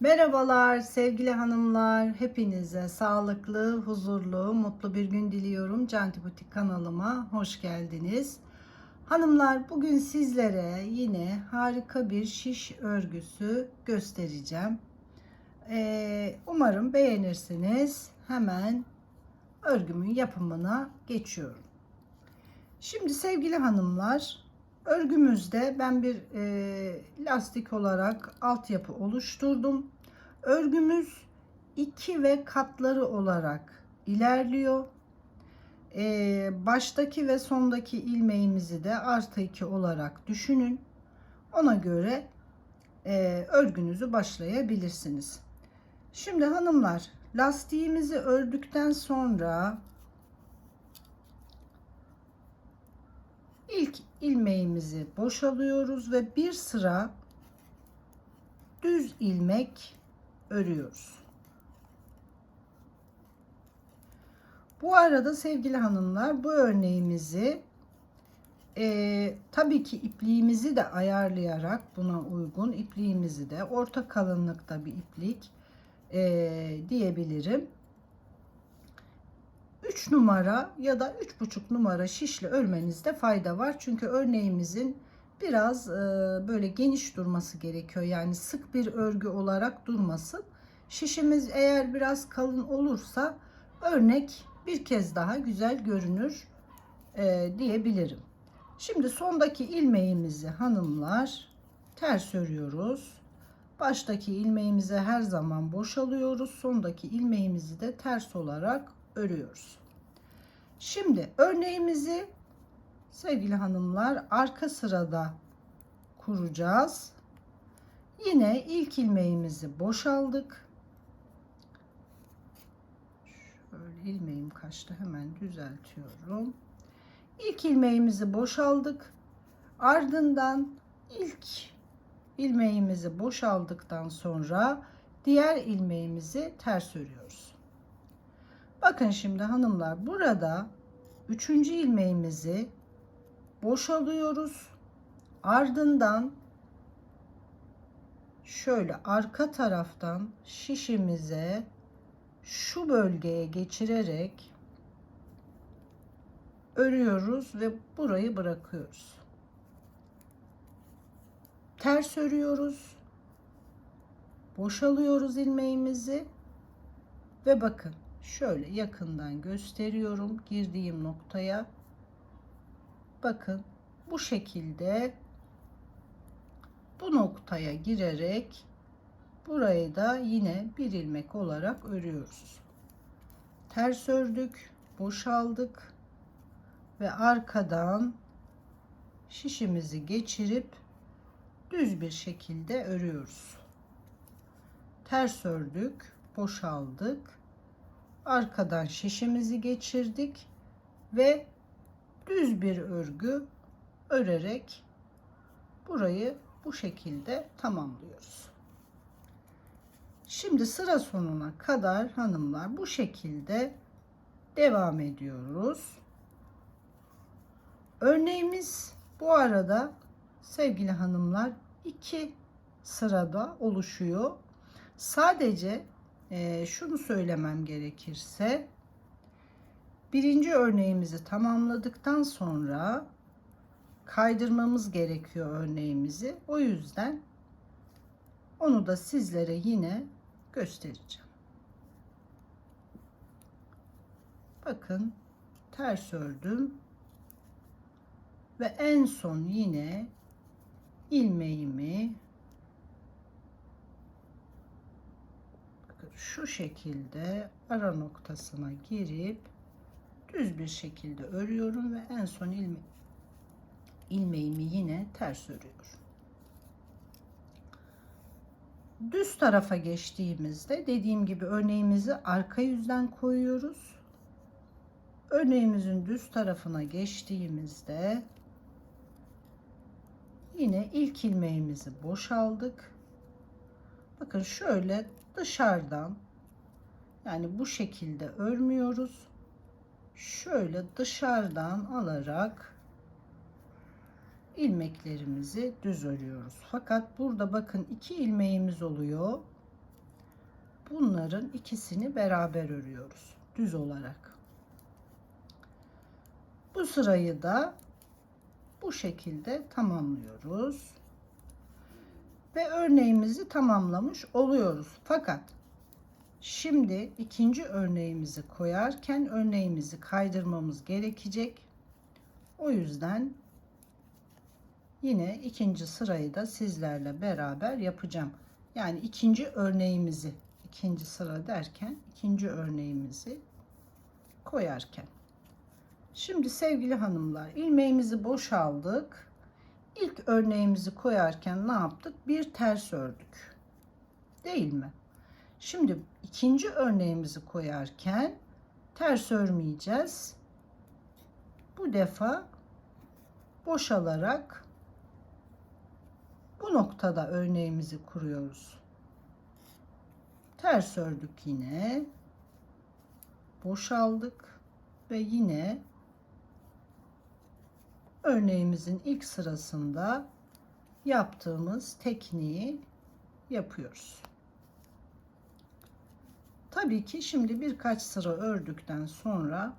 Merhabalar sevgili hanımlar. Hepinize sağlıklı, huzurlu, mutlu bir gün diliyorum. Canti Butik kanalıma hoş geldiniz. Hanımlar bugün sizlere yine harika bir şiş örgüsü göstereceğim. Ee, umarım beğenirsiniz. Hemen örgümün yapımına geçiyorum. Şimdi sevgili hanımlar Örgümüzde ben bir e, lastik olarak altyapı oluşturdum. Örgümüz iki ve katları olarak ilerliyor. E, baştaki ve sondaki ilmeğimizi de artı iki olarak düşünün. Ona göre e, örgünüzü başlayabilirsiniz. Şimdi hanımlar lastiğimizi ördükten sonra ilk ilmeğimizi boşalıyoruz ve bir sıra düz ilmek örüyoruz. Bu arada sevgili hanımlar bu örneğimizi e, tabii ki ipliğimizi de ayarlayarak buna uygun ipliğimizi de orta kalınlıkta bir iplik e, diyebilirim. 3 numara ya da 3,5 numara şişle örmenizde fayda var. Çünkü örneğimizin biraz e, böyle geniş durması gerekiyor. Yani sık bir örgü olarak durmasın. Şişimiz eğer biraz kalın olursa örnek bir kez daha güzel görünür e, diyebilirim. Şimdi sondaki ilmeğimizi hanımlar ters örüyoruz. Baştaki ilmeğimizi her zaman boşalıyoruz. Sondaki ilmeğimizi de ters olarak örüyoruz. Şimdi örneğimizi sevgili hanımlar arka sırada kuracağız. Yine ilk ilmeğimizi boşaldık. Şöyle ilmeğim kaçtı hemen düzeltiyorum. İlk ilmeğimizi boşaldık. Ardından ilk ilmeğimizi boşaldıktan sonra diğer ilmeğimizi ters örüyoruz. Bakın şimdi hanımlar burada üçüncü ilmeğimizi boşalıyoruz. Ardından şöyle arka taraftan şişimize şu bölgeye geçirerek örüyoruz ve burayı bırakıyoruz. Ters örüyoruz. Boşalıyoruz ilmeğimizi ve bakın şöyle yakından gösteriyorum girdiğim noktaya. Bakın bu şekilde bu noktaya girerek burayı da yine bir ilmek olarak örüyoruz. Ters ördük boşaldık ve arkadan şişimizi geçirip düz bir şekilde örüyoruz. Ters ördük boşaldık arkadan şişimizi geçirdik ve düz bir örgü örerek burayı bu şekilde tamamlıyoruz. Şimdi sıra sonuna kadar hanımlar bu şekilde devam ediyoruz. Örneğimiz bu arada sevgili hanımlar iki sırada oluşuyor. Sadece e, şunu söylemem gerekirse birinci örneğimizi tamamladıktan sonra kaydırmamız gerekiyor örneğimizi. O yüzden onu da sizlere yine göstereceğim. Bakın ters ördüm ve en son yine ilmeğimi şu şekilde ara noktasına girip düz bir şekilde örüyorum ve en son ilme ilmeğimi yine ters örüyorum. Düz tarafa geçtiğimizde dediğim gibi örneğimizi arka yüzden koyuyoruz. Örneğimizin düz tarafına geçtiğimizde yine ilk ilmeğimizi boşaldık. Bakın şöyle dışarıdan yani bu şekilde örmüyoruz. Şöyle dışarıdan alarak ilmeklerimizi düz örüyoruz. Fakat burada bakın iki ilmeğimiz oluyor. bunların ikisini beraber örüyoruz düz olarak. Bu sırayı da bu şekilde tamamlıyoruz. Ve örneğimizi tamamlamış oluyoruz. Fakat şimdi ikinci örneğimizi koyarken örneğimizi kaydırmamız gerekecek. O yüzden yine ikinci sırayı da sizlerle beraber yapacağım. Yani ikinci örneğimizi ikinci sıra derken ikinci örneğimizi koyarken. Şimdi sevgili hanımlar ilmeğimizi boşaldık. İlk örneğimizi koyarken ne yaptık? Bir ters ördük. Değil mi? Şimdi ikinci örneğimizi koyarken ters örmeyeceğiz. Bu defa boşalarak bu noktada örneğimizi kuruyoruz. Ters ördük yine. Boşaldık ve yine örneğimizin ilk sırasında yaptığımız tekniği yapıyoruz. Tabii ki şimdi birkaç sıra ördükten sonra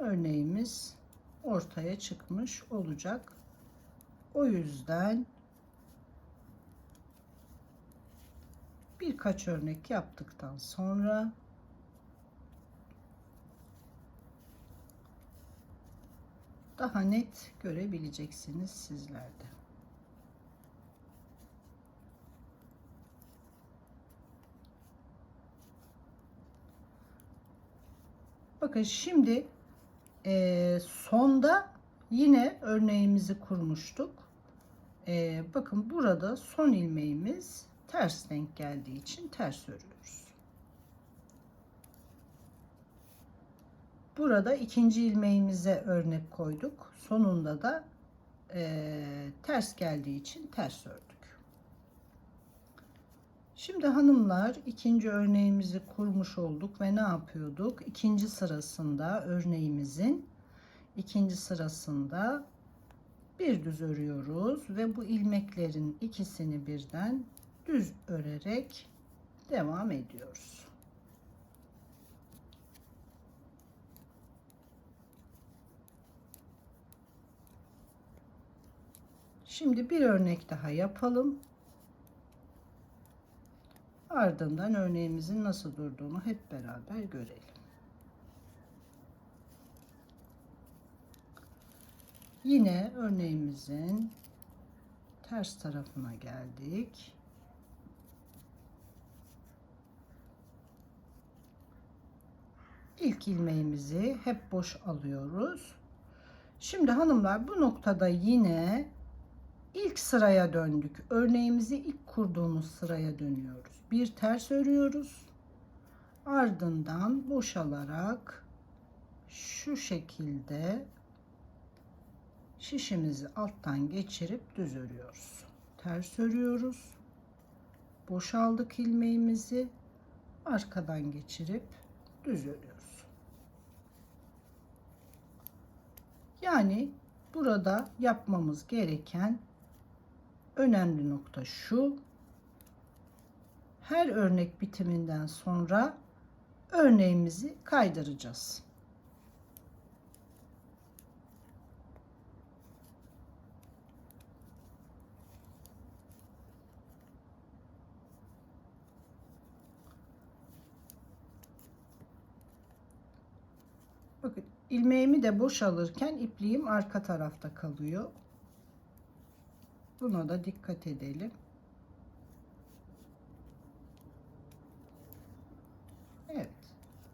örneğimiz ortaya çıkmış olacak. O yüzden birkaç örnek yaptıktan sonra daha net görebileceksiniz sizler de. Bakın şimdi e, sonda yine örneğimizi kurmuştuk. E, bakın burada son ilmeğimiz ters denk geldiği için ters örüyoruz. Burada ikinci ilmeğimize örnek koyduk. Sonunda da e, ters geldiği için ters ördük. Şimdi hanımlar ikinci örneğimizi kurmuş olduk ve ne yapıyorduk? İkinci sırasında örneğimizin ikinci sırasında bir düz örüyoruz ve bu ilmeklerin ikisini birden düz örerek devam ediyoruz. Şimdi bir örnek daha yapalım. Ardından örneğimizin nasıl durduğunu hep beraber görelim. Yine örneğimizin ters tarafına geldik. İlk ilmeğimizi hep boş alıyoruz. Şimdi hanımlar bu noktada yine ilk sıraya döndük. Örneğimizi ilk kurduğumuz sıraya dönüyoruz. Bir ters örüyoruz. Ardından boşalarak şu şekilde şişimizi alttan geçirip düz örüyoruz. Ters örüyoruz. Boşaldık ilmeğimizi arkadan geçirip düz örüyoruz. Yani burada yapmamız gereken önemli nokta şu. Her örnek bitiminden sonra örneğimizi kaydıracağız. Bakın ilmeğimi de boş alırken ipliğim arka tarafta kalıyor. Buna da dikkat edelim. Evet.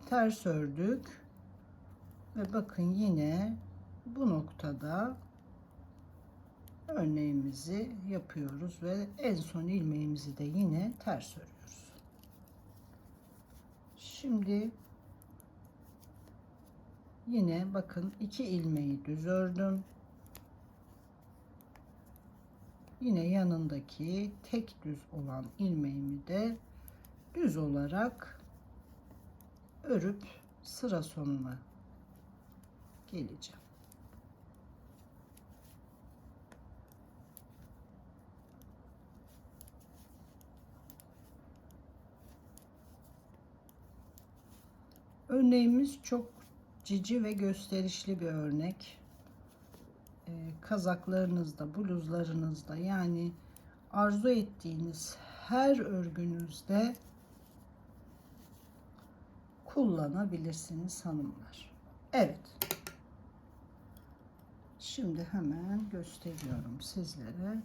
Ters ördük. Ve bakın yine bu noktada örneğimizi yapıyoruz ve en son ilmeğimizi de yine ters örüyoruz. Şimdi yine bakın iki ilmeği düz ördüm. Yine yanındaki tek düz olan ilmeğimi de düz olarak örüp sıra sonuna geleceğim. Örneğimiz çok cici ve gösterişli bir örnek. Ee, kazaklarınızda, bluzlarınızda yani arzu ettiğiniz her örgünüzde kullanabilirsiniz hanımlar. Evet. Şimdi hemen gösteriyorum sizlere.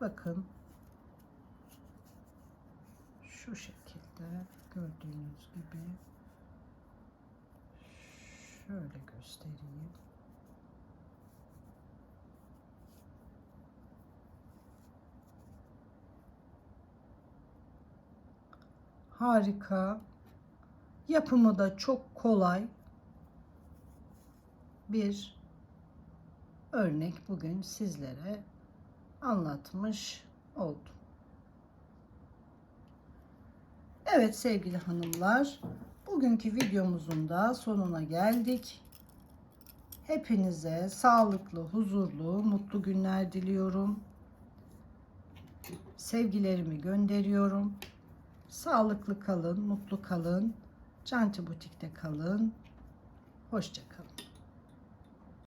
Bakın. Şu şekilde gördüğünüz gibi şöyle göstereyim. Harika. Yapımı da çok kolay. Bir örnek bugün sizlere anlatmış oldum. Evet sevgili hanımlar, bugünkü videomuzun da sonuna geldik. Hepinize sağlıklı, huzurlu, mutlu günler diliyorum. Sevgilerimi gönderiyorum. Sağlıklı kalın, mutlu kalın. Canti Butik'te kalın. Hoşça kalın.